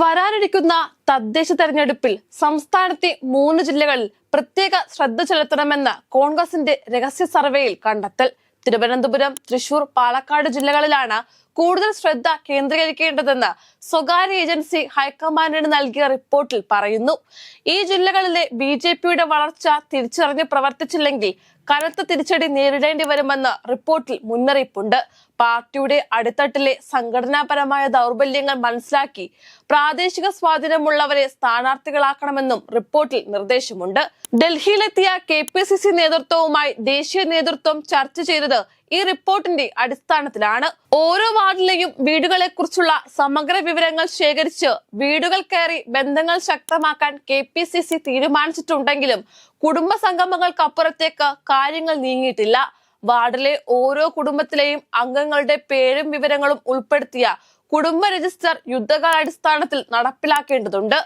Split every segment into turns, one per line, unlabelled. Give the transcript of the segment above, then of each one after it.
വരാനിരിക്കുന്ന തദ്ദേശ തെരഞ്ഞെടുപ്പിൽ സംസ്ഥാനത്തെ മൂന്ന് ജില്ലകളിൽ പ്രത്യേക ശ്രദ്ധ ചെലുത്തണമെന്ന് കോൺഗ്രസിന്റെ രഹസ്യ സർവേയിൽ കണ്ടെത്തൽ. തിരുവനന്തപുരം തൃശൂർ പാലക്കാട് ജില്ലകളിലാണ് കൂടുതൽ ശ്രദ്ധ കേന്ദ്രീകരിക്കേണ്ടതെന്ന് സ്വകാര്യ ഏജൻസി ഹൈക്കമാൻഡിന് നൽകിയ റിപ്പോർട്ടിൽ പറയുന്നു. ഈ ജില്ലകളിലെ ബി വളർച്ച തിരിച്ചറിഞ്ഞ് പ്രവർത്തിച്ചില്ലെങ്കിൽ കനത്ത തിരിച്ചടി നേരിടേണ്ടി വരുമെന്ന് റിപ്പോർട്ടിൽ മുന്നറിയിപ്പുണ്ട്. പാർട്ടിയുടെ അടിത്തട്ടിലെ സംഘടനാപരമായ ദൗർബല്യങ്ങൾ മനസ്സിലാക്കി പ്രാദേശിക സ്വാധീനമുള്ളവരെ സ്ഥാനാർത്ഥികളാക്കണമെന്നും റിപ്പോർട്ടിൽ നിർദ്ദേശമുണ്ട്. ഡൽഹിയിലെത്തിയ കെ പി സി സി നേതൃത്വവുമായി ദേശീയ നേതൃത്വം ചർച്ച ചെയ്തത് ഈ റിപ്പോർട്ടിന്റെ അടിസ്ഥാനത്തിലാണ് ഓരോ വാർഡിലെയും വീടുകളെ കുറിച്ചുള്ള സമഗ്ര വിവരങ്ങൾ ശേഖരിച്ച് വീടുകൾ കയറി ബന്ധങ്ങൾ ശക്തമാക്കാൻ കെ പി സി സി തീരുമാനിച്ചിട്ടുണ്ടെങ്കിലും കുടുംബ സംഗമങ്ങൾക്കപ്പുറത്തേക്ക് കാര്യങ്ങൾ നീങ്ങിയിട്ടില്ല. വാർഡിലെ ഓരോ കുടുംബത്തിലെയും അംഗങ്ങളുടെ പേരും വിവരങ്ങളും ഉൾപ്പെടുത്തിയ കുടുംബ രജിസ്റ്റർ യുദ്ധകാലാടിസ്ഥാനത്തിൽ നടപ്പിലാക്കേണ്ടതുണ്ട്.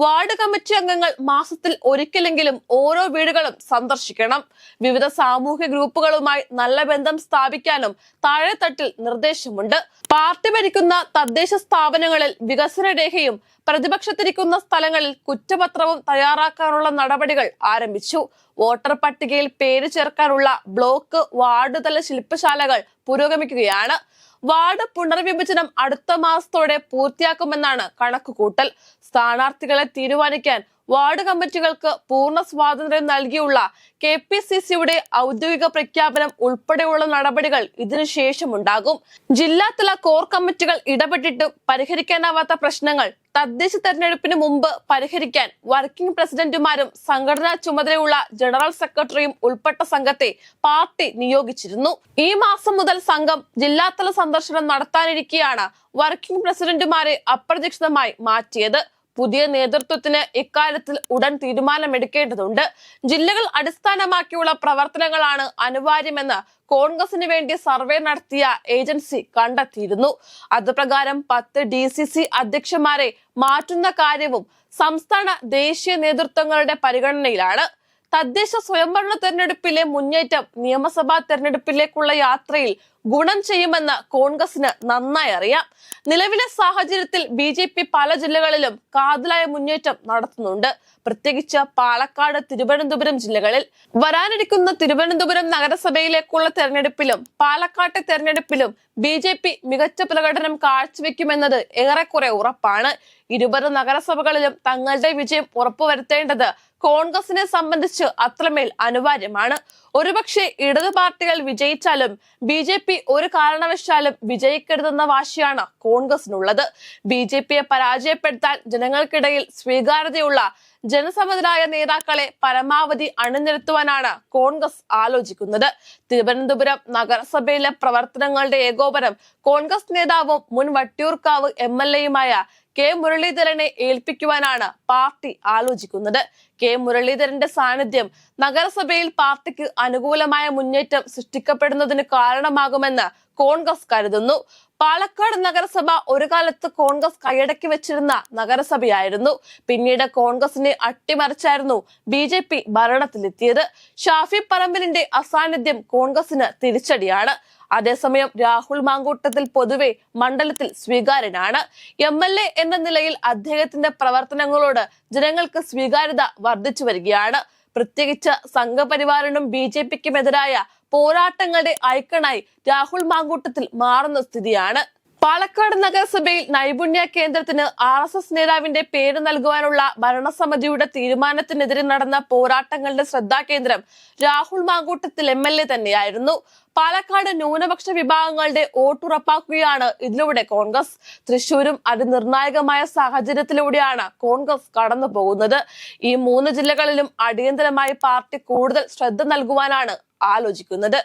വാർഡ് കമ്മിറ്റി അംഗങ്ങൾ മാസത്തിൽ ഒരിക്കലെങ്കിലും ഓരോ വീടുകളും സന്ദർശിക്കണം. വിവിധ സാമൂഹ്യ ഗ്രൂപ്പുകളുമായി നല്ല ബന്ധം സ്ഥാപിക്കാനും താഴെത്തട്ടിൽ നിർദ്ദേശമുണ്ട്. പാർട്ടി ഭരിക്കുന്ന തദ്ദേശ സ്ഥാപനങ്ങളിൽ വികസന രേഖയും പ്രതിപക്ഷത്തിരിക്കുന്ന സ്ഥലങ്ങളിൽ കുറ്റപത്രവും തയ്യാറാക്കാനുള്ള നടപടികൾ ആരംഭിച്ചു. വോട്ടർ പട്ടികയിൽ പേര് ചേർക്കാനുള്ള ബ്ലോക്ക് വാർഡ് തല ശില്പശാലകൾ പുരോഗമിക്കുകയാണ്. വാർഡ് പുനർവിഭജനം അടുത്ത മാസത്തോടെ പൂർത്തിയാക്കുമെന്നാണ് കണക്കുകൂട്ടൽ. സ്ഥാനാർത്ഥികളെ തീരുമാനിക്കാൻ വാർഡ് കമ്മിറ്റികൾക്ക് പൂർണ സ്വാതന്ത്ര്യം നൽകിയുള്ള കെ പി സി സിയുടെ ഔദ്യോഗിക പ്രഖ്യാപനം ഉൾപ്പെടെയുള്ള നടപടികൾ ഇതിനുശേഷമുണ്ടാകും ജില്ലാതല കോർ കമ്മിറ്റികൾ ഇടപെട്ടിട്ടും പരിഹരിക്കാനാവാത്ത പ്രശ്നങ്ങൾ തദ്ദേശ തെരഞ്ഞെടുപ്പിന് മുമ്പ് പരിഹരിക്കാൻ വർക്കിംഗ് പ്രസിഡന്റുമാരും സംഘടനാ ചുമതലയുള്ള ജനറൽ സെക്രട്ടറിയും ഉൾപ്പെട്ട സംഘത്തെ പാർട്ടി നിയോഗിച്ചിരുന്നു. ഈ മാസം മുതൽ സംഘം ജില്ലാതല സന്ദർശനം നടത്താനിരിക്കെയാണ് വർക്കിംഗ് പ്രസിഡന്റുമാരെ അപ്രതീക്ഷിതമായി മാറ്റിയത്. പുതിയ നേതൃത്വത്തിന് ഇക്കാര്യത്തിൽ ഉടൻ തീരുമാനമെടുക്കേണ്ടതുണ്ട്. ജില്ലകൾ അടിസ്ഥാനമാക്കിയുള്ള പ്രവർത്തനങ്ങളാണ് അനിവാര്യമെന്ന് കോൺഗ്രസിന് വേണ്ടി സർവേ നടത്തിയ ഏജൻസി കണ്ടെത്തിയിരുന്നു. അതുപ്രകാരം പത്ത് ഡി സി സി അധ്യക്ഷന്മാരെ മാറ്റുന്ന കാര്യവും സംസ്ഥാന ദേശീയ നേതൃത്വങ്ങളുടെ പരിഗണനയിലാണ്. തദ്ദേശ സ്വയംഭരണ തെരഞ്ഞെടുപ്പിലെ മുന്നേറ്റം നിയമസഭാ തെരഞ്ഞെടുപ്പിലേക്കുള്ള യാത്രയിൽ ഗുണം ചെയ്യുമെന്ന് കോൺഗ്രസിന് നന്നായി അറിയാം. നിലവിലെ സാഹചര്യത്തിൽ ബി ജെ പി പല ജില്ലകളിലും കാതലായ മുന്നേറ്റം നടത്തുന്നുണ്ട്. പ്രത്യേകിച്ച് പാലക്കാട് തിരുവനന്തപുരം ജില്ലകളിൽ. വരാനിരിക്കുന്ന തിരുവനന്തപുരം നഗരസഭയിലേക്കുള്ള തെരഞ്ഞെടുപ്പിലും പാലക്കാട്ടെ തെരഞ്ഞെടുപ്പിലും ബി മികച്ച പ്രകടനം കാഴ്ചവെക്കുമെന്നത് ഏറെക്കുറെ ഉറപ്പാണ്. ഇരുപത് നഗരസഭകളിലും തങ്ങളുടെ വിജയം ഉറപ്പുവരുത്തേണ്ടത് കോൺഗ്രസിനെ സംബന്ധിച്ച് അത്രമേൽ അനിവാര്യമാണ്. ഒരുപക്ഷെ ഇടതു പാർട്ടികൾ വിജയിച്ചാലും ബി ജെ പി ഒരു കാരണവശാലും വിജയിക്കരുതെന്ന വാശിയാണ് കോൺഗ്രസിനുള്ളത്. ബി ജെ പിയെ പരാജയപ്പെടുത്താൻ ജനങ്ങൾക്കിടയിൽ സ്വീകാര്യതയുള്ള ജനസമ്മതരായ നേതാക്കളെ പരമാവധി അണിനിരത്തുവാനാണ് കോൺഗ്രസ് ആലോചിക്കുന്നത്. തിരുവനന്തപുരം നഗരസഭയിലെ പ്രവർത്തനങ്ങളുടെ ഏകോപനം കോൺഗ്രസ് നേതാവും മുൻ വട്ടിയൂർക്കാവ് എം എൽ എയുമായ കെ മുരളീധരനെ ഏൽപ്പിക്കുവാനാണ് പാർട്ടി ആലോചിക്കുന്നത്. കെ മുരളീധരന്റെ സാന്നിധ്യം നഗരസഭയിൽ പാർട്ടിക്ക് അനുകൂലമായ മുന്നേറ്റം സൃഷ്ടിക്കപ്പെടുന്നതിന് കാരണമാകുമെന്ന് കോൺഗ്രസ് കരുതുന്നു. പാലക്കാട് നഗരസഭ ഒരു കാലത്ത് കോൺഗ്രസ് കൈയടക്കി വെച്ചിരുന്ന നഗരസഭയായിരുന്നു. പിന്നീട് കോൺഗ്രസിനെ അട്ടിമറിച്ചായിരുന്നു ബി ജെ പി ഭരണത്തിലെത്തിയത്. ഷാഫി പറമ്പിലിന്റെ അസാന്നിധ്യം കോൺഗ്രസിന് തിരിച്ചടിയാണ്. അതേസമയം രാഹുൽ മാങ്കൂട്ടത്തിൽ പൊതുവെ മണ്ഡലത്തിൽ സ്വീകാര്യനാണ്. എം എൽ എ എന്ന നിലയിൽ അദ്ദേഹത്തിന്റെ പ്രവർത്തനങ്ങളോട് ജനങ്ങൾക്ക് സ്വീകാര്യത വർദ്ധിച്ചു വരികയാണ്. പ്രത്യേകിച്ച് സംഘപരിവാറിനും ബി ജെ പിക്കുമെതിരായ പോരാട്ടങ്ങളുടെ ഐക്കണായി രാഹുൽ മാങ്കൂട്ടത്തിൽ മാറുന്ന സ്ഥിതിയാണ്. പാലക്കാട് നഗരസഭയിൽ നൈപുണ്യ കേന്ദ്രത്തിന് ആർ എസ് എസ് നേതാവിന്റെ പേര് നൽകുവാനുള്ള ഭരണസമിതിയുടെ തീരുമാനത്തിനെതിരെ നടന്ന പോരാട്ടങ്ങളുടെ ശ്രദ്ധാകേന്ദ്രം Rahul Mankoottathil M L A തന്നെയായിരുന്നു. പാലക്കാട് ന്യൂനപക്ഷ വിഭാഗങ്ങളുടെ വോട്ടുറപ്പാക്കുകയാണ് ഇതിലൂടെ കോൺഗ്രസ്. തൃശൂരും അതിനിർണായകമായ സാഹചര്യത്തിലൂടെയാണ് കോൺഗ്രസ് കടന്നു പോകുന്നത്. ഈ മൂന്ന് ജില്ലകളിലും അടിയന്തരമായി പാർട്ടി കൂടുതൽ ശ്രദ്ധ നൽകുവാനാണ് ആലോചിക്കുന്നത്.